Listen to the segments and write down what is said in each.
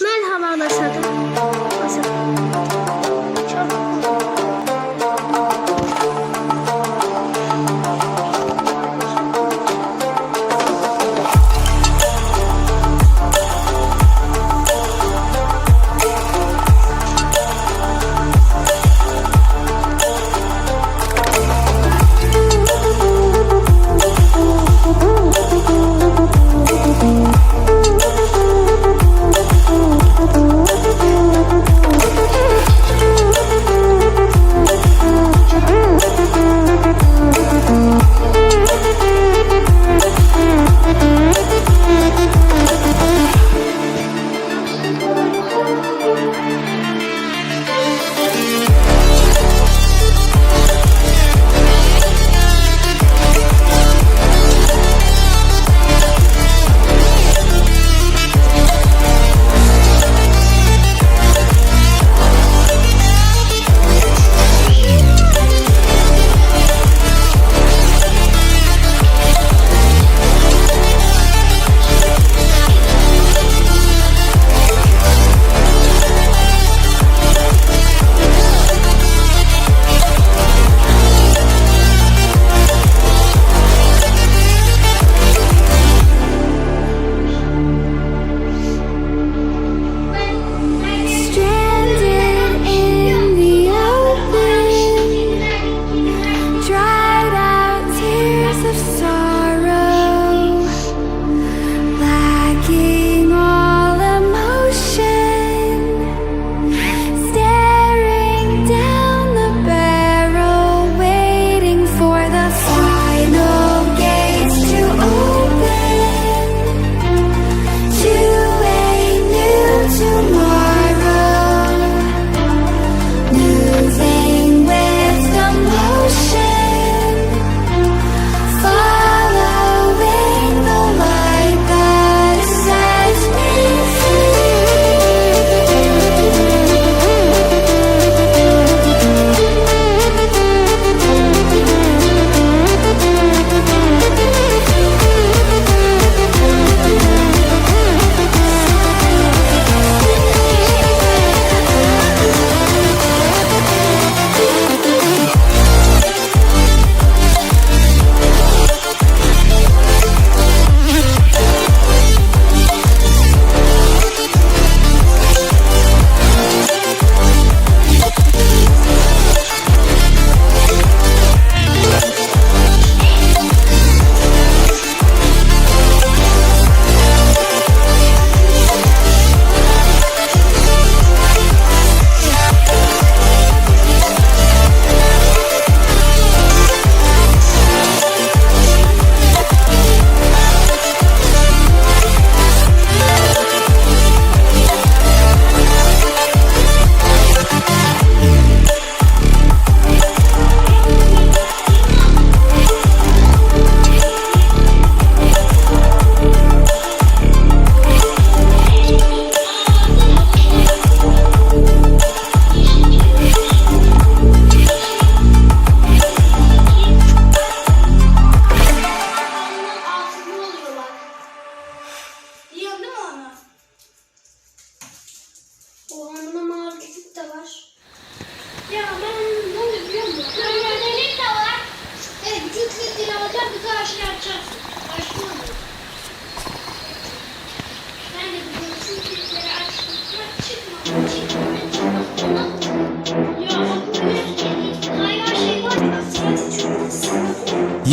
Merhaba. Başladım.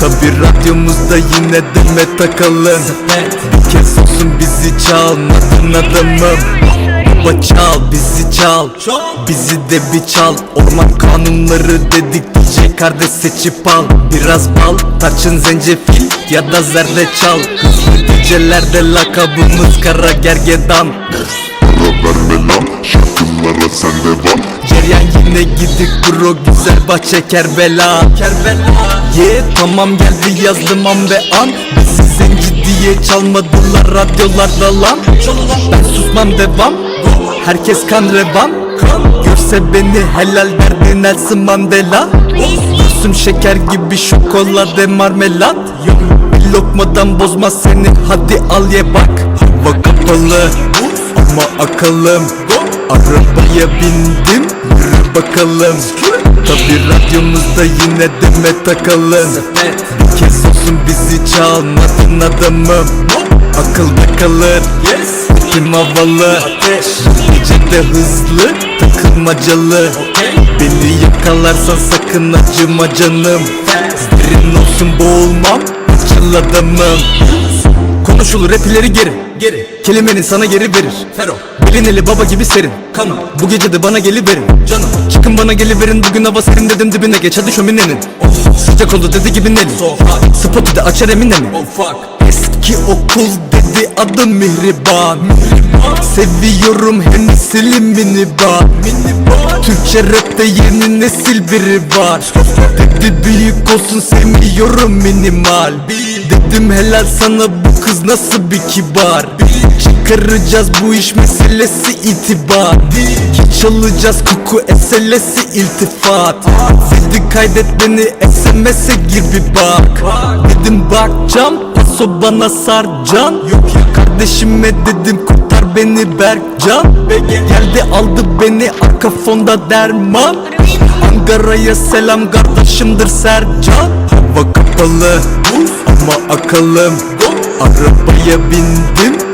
Tabi radyomuzda yine deme takalım Bir kez olsun bizi çalmadın adamım Baba çal bizi çal. Bizi de bir çal. Orman kanunları dedik DJ kardeş seçip al. Biraz bal tarçın zencefil ya da zerdeçal. Hızlı gecelerde lakabımız kara gergedan. Para verme lan şarkılara yine gidik bro güzel bahçe Kerbela. Kerbela. Ye tamam geldi yazdım an ve an. Bizi zenci diye çalmadılar radyolarda lan. Ben susmam devam. Herkes kan revan. Görse beni helal derdi Nelson Mandela. Dursun şeker gibi şokolade marmelat. Bir lokmadan bozmaz seni hadi al ye bak. Hava kapalı ama akalım Arabaya bindim yürü bakalım. Tabi radyomuzda yine deme takalım. Bir kez olsun bizi çalmadın adamım Akılda kalır Kim havalı? Gecede hızlı takılmacalı. Beni yakalarsan sakın acıma canım. Derin olsun boğulmam Açıl adamım. Konuşulur rap ileri geri Geri. Kelimenin sana geri verir. Fero Belin eli baba gibi serin. Kanım Bu gece de bana geliverin. Canım Çıkın bana geliverin. Bugün hava serin dedim dibine geç. Hadi şöminenin. Sıcak oldu dedi gibi Nelly. Spotu da açar emine mi Eski okul dedi adım Mihriban. Seviyorum Hennesili minibar Türkçe rapte yeni nesil biri var. Dedi büyük olsun sevmiyorum minimal. Dedim helal sana bu kız nasıl bir kibar Çıkaracağız bu iş meselesi itibar Hiç alacağız koku eselesi iltifat. Dedi kaydet beni SMS'e gir bir bak. Dedim bakcam paso bana sarcan Yok ya kardeşime dedim kurtar beni Berkcan. Geldi aldı beni arka fonda derman. Ankara'ya selam kardeşimdir Sercan. Hava kapalı ama akalım. Arabaya bindim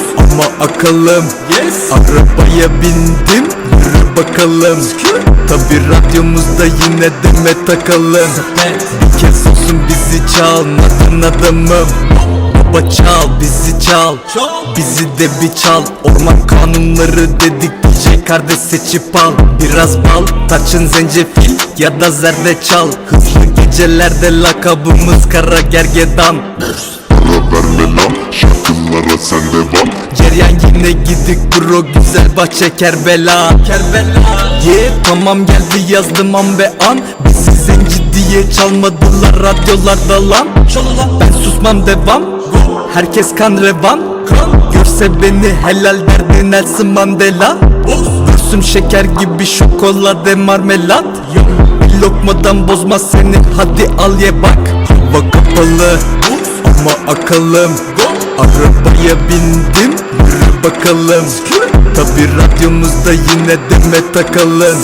ama akalım Arabaya bindim yürü bakalım. Tabi radyomuzda yine deme takalım. Bir kez olsun bizi çalmadın adamım. Baba çal bizi çal. Bizi de bir çal. Orman kanunları dedik DJ kardeş seçip al. Biraz bal tarçın zencefil ya da zerdeçal Hızlı gecelerde lakabımız kara gergedan. Para verme lan. Şarkılara sen devam Ceryan yine gidik bro güzel bahçe Kerbela. Kerbela. Ye tamam geldi yazdım an ve an. Bizi zenci diye çalmadılar radyolarda lan. Ben susmam devam. Herkes kan revan. Görse beni helal derdi Nelson Mandela. Dursun şeker gibi şokolade marmelat. Bir lokmadan bozmaz seni hadi al ye bak. Hava kapalı ama akalım. Arabaya bindim bakalım. Tabi radyomuzda yine deme takalım.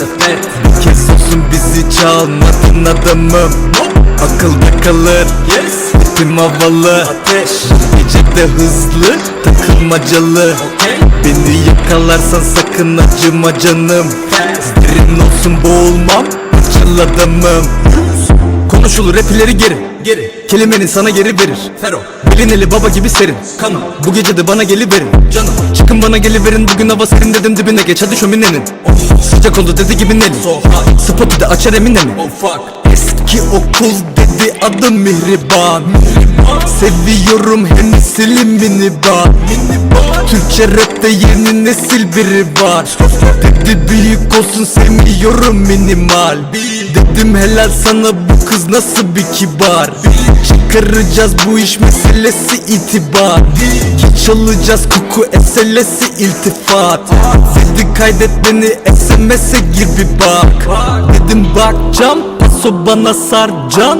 Bir kez olsun bizi çalmadın adamım Akılda kalır Tipim havalı. Gece de hızlı takılmacalı. Beni yakalarsan sakın acıma canım. Derin olsun boğulmam Açıl adamım Konuşulur rap ileri geri. Geri Kelimenin sana geri verir. Fero. Belin eli baba gibi serin. Kanım. Bu gece de bana geliverin. Canım. Çıkın bana geliverin. Bugün hava serin dedim dibine geç. Hadi şöminenin. Sıcak oldu dedi gibi Nelly. Spotu da açar emine mi Eski okul dedi adım Mihriban. Seviyorum Hennesili minibar Türkçe rapte yeni nesil biri var. Dedi büyük olsun sevmiyorum minimal. Dedim helal sana bu kız nasıl bir kibar? Çıkaracağız bu iş meselesi itibar. Hiç alacağız koku eselesi iltifat. Dedi kaydet beni SMS'e gir bir bak. Dedim bakcam paso bana sarcan